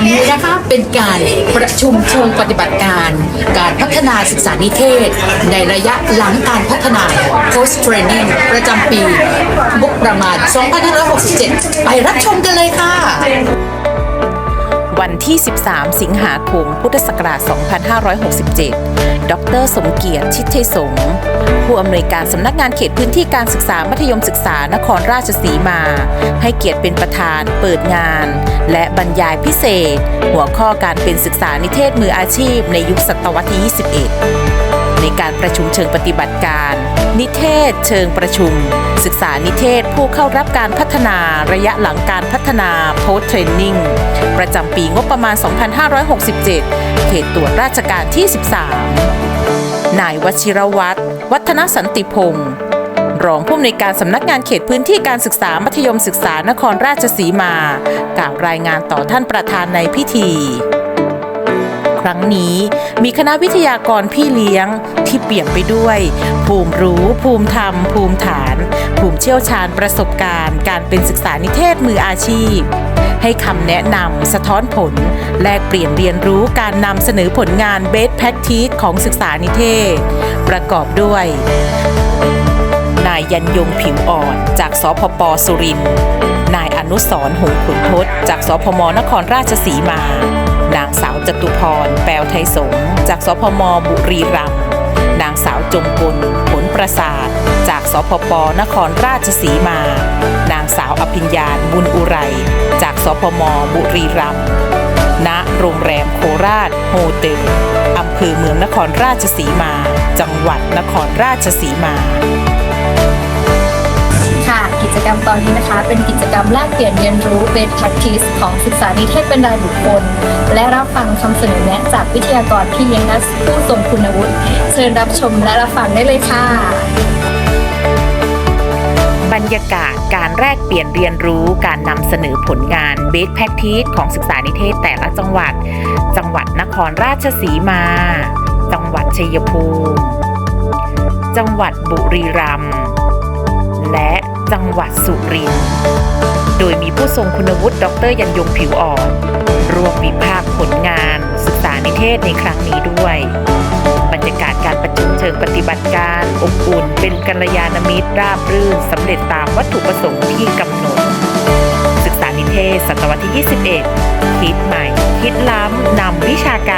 วันนี้นะคะเป็นการประชุมเชิงปฏิบัติการ การพัฒนาศึกษานิเทศ ในระยะหลังการพัฒนา post training ประจำปีบุกประมาณ 2567 ไปรับชมกันเลยค่ะ วันที่ 13 สิงหาคม พุทธศักราช 2567 ดร สมเกียรติ ชิดชัยสงผู้อำนวยการสำนักงานเขตพื้นที่การศึกษามัธยมศึกษานครราชสีมา ให้เกียรติเป็นประธานเปิดงาน และบรรยายพิเศษ หัวข้อการเป็นศึกษานิเทศมืออาชีพในยุคศตวรรษที่ 21 การประชุมเชิงปฏิบัติการ นิเทศ เชิงประชุม ศึกษานิเทศผู้เข้ารับการพัฒนาระยะหลังการพัฒนา post training ประจำปีงบประมาณ 2567 เขตตรวจราชการที่ 13 นายวชิรวัตรวัฒนสันติพงศ์รองผู้อำนวยการสำนักงานเขตพื้นที่การศึกษามัธยมศึกษานครราชสีมา กล่าวรายงานต่อท่านประธานในพิธี ครั้งนี้ มีคณะวิทยากรพี่เลี้ยงที่เปี่ยมไปด้วย ภูมิรู้ ภูมิธรรม ภูมิฐาน ภูมิเชี่ยวชาญประสบการณ์ การเป็นศึกษานิเทศมืออาชีพ ให้คำแนะนำสะท้อนผล แลกเปลี่ยนเรียนรู้การนำเสนอผลงาน Best Practice ของศึกษานิเทศ ประกอบด้วย นายยันยงผิวอ่อนจากสพปสุรินทร์นายอนุสรหงขุนทศจากสพมนครราชสีมา จตุพร แปลวไทยสงฆ์จากสพม บุรีรัมย์นางสาวจงกลผลประสาท จากสพปนครราชสีมา นางสาวอภิญญาบุญอุไร จากสพม บุรีรัมย์ณโรงแรมโคราชโฮเทลอำเภอเมืองนครราชสีมา จังหวัดนครราชสีมา ตอนนี้นะคะ เป็นกิจกรรมแลกเปลี่ยนเรียนรู้ Best Practice ของศึกษานิเทศเป็นรายบุคคล และรับฟังคำเสนอแนะจากวิทยากรพี่เลี้ยงและผู้ทรงคุณวุฒิเชิญรับชมและรับฟังได้เลยค่ะ บรรยากาศการแลกเปลี่ยนเรียนรู้การนำเสนอผลงาน Best Practice ของศึกษานิเทศแต่ละจังหวัด จังหวัดนครราชสีมา จังหวัดชัยภูมิ จังหวัดบุรีรัมย์และ จังหวัดสุรินทร์โดยมีผู้ทรงคุณวุฒิดรยันยงผิวอ่อนร่วมวิพากษ์ผลงาน ศึกษานิเทศในครั้งนี้ด้วย บรรยากาศการประชุมเชิงปฏิบัติการอบอุ่นเป็นกัลยาณมิตรราบรื่นสำเร็จตามวัตถุประสงค์ที่กำหนด ศึกษานิเทศศตวรรษที่ 21 คิดใหม่ คิดล้ำนำวิชาการ